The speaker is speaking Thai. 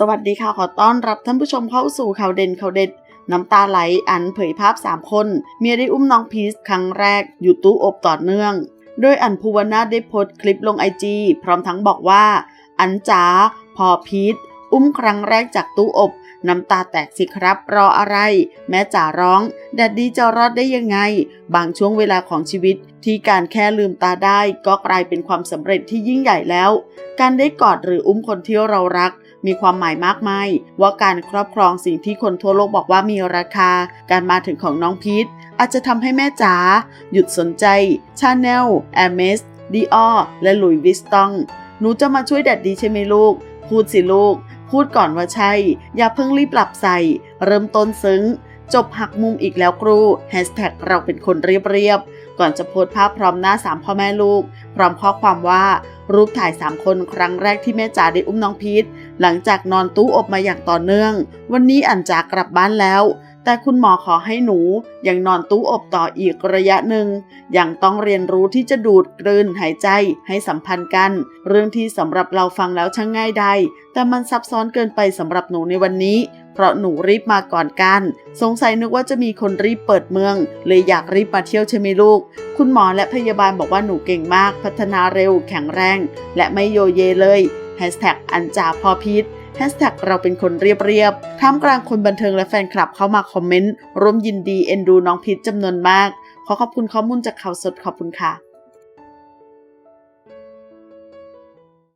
สวัสดีค่ะ ขอต้อนรับท่านผู้ชมเข้าสู่ข่าวเด่นข่าวเด็ด น้ำตาไหลอันเผยภาพ 3 คน เมียได้อุ้มน้องพีชครั้งแรก อยู่ตู้อบต่อเนื่อง โดยอันภูวนาได้โพสต์คลิปลงไอจีพร้อมทั้งบอกว่า อันจ๋าพอพีช อุ้มครั้งแรกจากตู้อบ น้ำตาแตกสิครับ รออะไร แม่จ๋าร้องแดดดีจะรอดได้ยังไง บางช่วงเวลาของชีวิต ที่การแค่ลืมตาได้ ก็กลายเป็นความสำเร็จที่ยิ่งใหญ่แล้ว การได้กอดหรืออุ้มคนที่เรารักมีความหมายมากมายว่าการครอบครองสิ่งที่คนทั่วโลกบอกว่ามีราคา การมาถึงของน้องพีทอาจจะทำให้แม่จ๋าหยุดสนใจชาแนลแอร์เมสดีออและหลุยส์วิสตอง หนูจะมาช่วยแดดดีใช่ไหมลูก พูดสิลูก พูดก่อนว่าใช่ อย่าเพิ่งรีบหลับใส่ เริ่มต้นซึ้ง จบหักมุมอีกแล้วครูแฮชแท็กเราเป็นคนเรียบๆ ก่อนจะโพสภาพพร้อมหน้าสามพ่อแม่ลูก พร้อมข้อความว่า รูปถ่าย3คนครั้งแรกที่แม่จ๋าได้อุ้มน้องพีทหลังจากนอนตู้อบมาอย่างต่อเนื่อง วันนี้อันจากกลับบ้านแล้ว แต่คุณหมอขอให้หนูยังนอนตู้อบต่ออีกระยะหนึ่งยังต้องเรียนรู้ที่จะดูดกลืนหายใจให้สัมพันธ์กัน เรื่องที่สำหรับเราฟังแล้วช่างง่ายได้แต่มันซับซ้อนเกินไปสำหรับหนูในวันนี้ เพราะหนูรีบมาก่อนกัน สงสัยนึกว่าจะมีคนรีบเปิดเมือง เลยอยากรีบมาเที่ยวใช่ไหมลูก คุณหมอและพยาบาลบอกว่าหนูเก่งมาก พัฒนาเร็ว แข็งแรง และไม่โยเยเลย แฮชแท็กอันจาพอพีทแฮชแท็กเราเป็นคนเรียบๆ ท่ามกลางคนบันเทิงและแฟนคลับเข้ามาคอมเมนต์ร่วมยินดีเอ็นดูน้องพีทจำนวนมาก ขอขอบคุณข้อมูลจากข่าวสดขอบคุณค่ะ